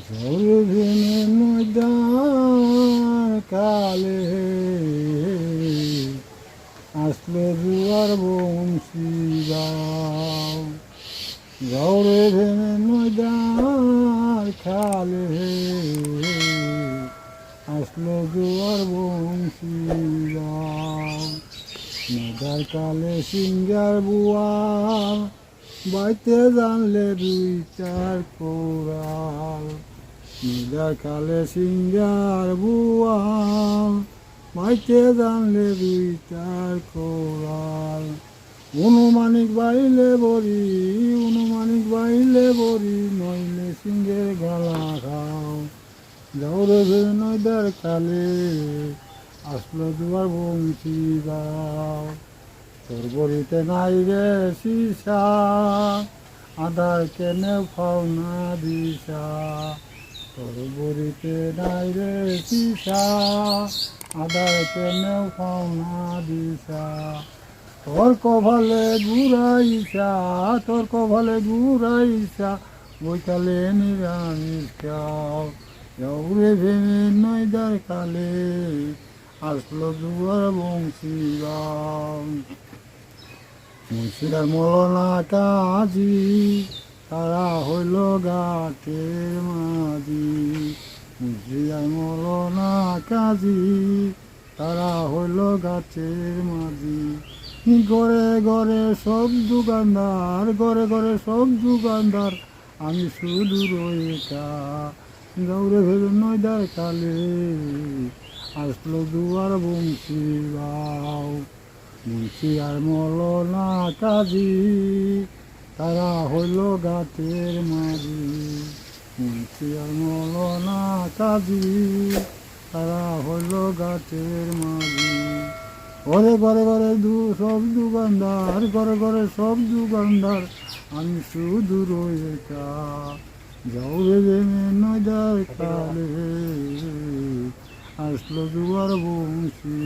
জলভিনে ময়দান কালে আসলো জুয়ার বংশী গাও গৌরে ভেনে ময়দান খালে আসলো জুয়ার বংশী গাও মেদার কালে সিঙ্গার বুয়া বাইতে জানলে দুই চার কোরাল কালে সিঙ্গার বুয়া বাইতে জানলে দুই চার কোরাল। অনুমানিক বাইলে বরি অনুমানিক বাইলে বরি নইলে সিঙ্গের গালা খাও। যাওরে নয়দার কালে, আসলো দুয়ার বংশী গাও তোর বড়িতে নাই রে সিসা, আধার কেনে ফাও না দিশা। তোর বড়িতে নাই রে সিসা, আধার কেনে ফাও না দিশা। তোর কভালে ঘুরাইছা তোর কভালে ঘুরাইছা বৈকালে নিরামিষ যাওরে ভেঙে নয়দার কালে আসলো দুয়ার বংশী গাও মুন্সিরার মলনা কাজী তারা হইল গাটের মাঝি। মুন্সিরার মলনা কাজী তারা হইল গাছের মাঝি। গড়ে গড়ে সব দোকানদার গড়ে গড়ে সব দোকানদার আমি শুধু রয়েকা গৌরে ভেবে নয়দার কালে, আসলো দুয়ার বংশী গাও মুন্সি আর মলনা কাজী তারা হইল গাতের মাঝি। মুন্সি আর মলনা কাজী তারা হইল গাতের মাঝি। ঘরে ঘরে ঘরে দু সব দোকানদার ঘরে ঘরে সব দোকানদার আমি শুধু রয়েকা যাও ভেবে নয়দার কালে, আসলো দুয়ার বংশী